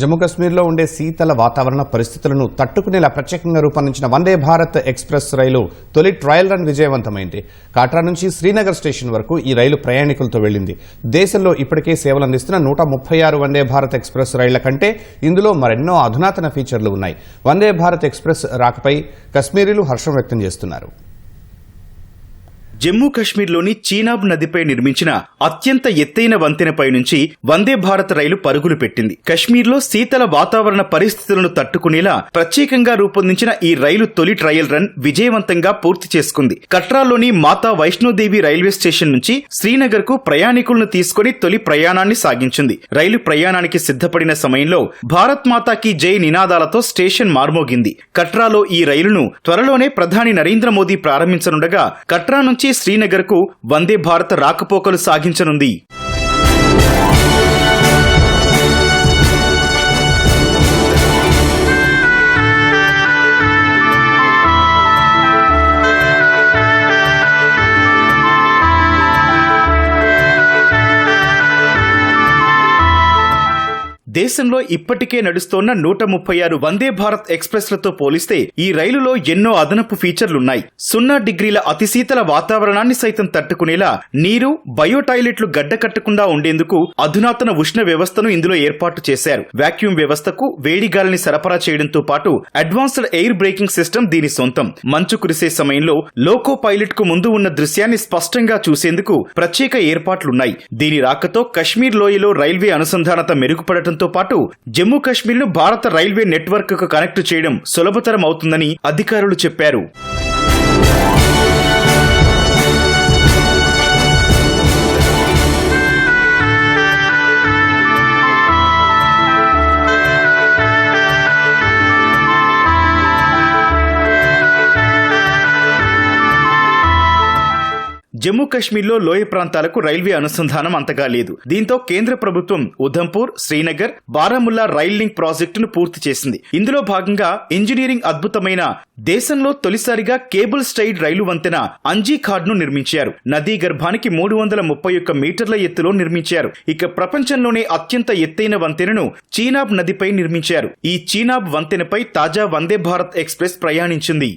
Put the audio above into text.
జమ్మూ కాశ్మీర్లో ఉండే శీతల వాతావరణ పరిస్థితులను తట్టుకునేలా ప్రత్యేకంగా రూపొందించిన వందే భారత్ ఎక్స్ప్రెస్ రైలు తొలి ట్రయల్ రన్ విజయవంతమైంది. కాట్రా నుంచి శ్రీనగర్ స్టేషన్ వరకు ఈ రైలు ప్రయాణికులతో వెళ్ళింది దేశంలో ఇప్పటికే సేవలు అందిస్తున్న నూట ముప్పై ఆరు వందే భారత్ ఎక్స్ప్రెస్ రైళ్ళ కంటే ఇందులో మరెన్నో అధునాతన ఫీచర్లు ఉన్నాయి. వందే భారత్ ఎక్స్ప్రెస్ రాకపై కశ్మీరీలు హర్షం వ్యక్తం చేస్తున్నారు. జమ్మూ కశ్మీర్లోని చీనాబ్ నదిపై నిర్మించిన అత్యంత ఎత్తైన వంతెనపై నుంచి వందే భారత్ రైలు పరుగులు పెట్టింది. కశ్మీర్లో శీతల వాతావరణ పరిస్థితులను తట్టుకునేలా ప్రత్యేకంగా రూపొందించిన ఈ రైలు తొలి ట్రయల్ రన్ విజయవంతంగా పూర్తి చేసుకుంది. కట్రాలోని మాతా వైష్ణోదేవి రైల్వే స్టేషన్ నుంచి శ్రీనగర్కు ప్రయాణికులను తీసుకుని తొలి ప్రయాణాన్ని సాగించింది. రైలు ప్రయాణానికి సిద్ధపడిన సమయంలో భారత్ మాతాకి జై నినాదాలతో స్టేషన్ మార్మోగింది. కట్రాలో ఈ రైలును త్వరలోనే ప్రధాని నరేంద్ర మోదీ ప్రారంభించనుండగా కట్రా నుంచి శ్రీనగర్కు వందే భారత్ రాకపోకలు సాగించనుంది. దేశంలో ఇప్పటికే నడుస్తోన్న నూట ముప్పై ఆరు వందే భారత్ ఎక్స్ప్రెస్లతో పోలిస్తే ఈ రైలులో ఎన్నో అదనపు ఫీచర్లున్నాయి. సున్నా డిగ్రీల అతి శీతల వాతావరణాన్ని సైతం తట్టుకునేలా నీరు బయో టాయిలెట్లు గడ్డకట్టకుండా ఉండేందుకు అధునాతన ఉష్ణ వ్యవస్థను ఇందులో ఏర్పాటు చేశారు. వాక్యూమ్ వ్యవస్థకు వేడి గాలిని సరఫరా చేయడంతో పాటు అడ్వాన్స్డ్ ఎయిర్ బ్రేకింగ్ సిస్టమ్ దీని సొంతం. మంచు కురిసే సమయంలో లోకో పైలట్కు ముందు ఉన్న దృశ్యాన్ని స్పష్టంగా చూసేందుకు ప్రత్యేక ఏర్పాట్లున్నాయి. దీని రాకతో కశ్మీర్ లోయలో రైల్వే అనుసంధానత మెరుగుపడటంతో పాటు జమ్మూ కాశ్మీర్ను భారత రైల్వే నెట్వర్క్కు కనెక్ట్ చేయడం సులభతరం అవుతుందని అధికారులు చెప్పారు. జమ్మూ కాశ్మీర్లో లోయ ప్రాంతాలకు రైల్వే అనుసంధానం అంతగా లేదు. దీంతో కేంద్ర ప్రభుత్వం ఉధంపూర్ శ్రీనగర్ బారాముల్లా రైల్ లింక్ ప్రాజెక్టును పూర్తి చేసింది. ఇందులో భాగంగా ఇంజనీరింగ్ అద్భుతమైన దేశంలో తొలిసారిగా కేబుల్ స్టైడ్ రైలు వంతెన అంజీ ను నిర్మించారు. నదీ గర్భానికి మూడు వందల ముప్పై ఒక్క మీటర్ల ఎత్తులో నిర్మించారు. ఇక ప్రపంచంలోనే అత్యంత ఎత్తైన వంతెనను చీనాబ్ నదిపై నిర్మించారు. ఈ చీనాబ్ వంతెనపై తాజా వందే భారత్ ఎక్స్ప్రెస్ ప్రయాణించింది.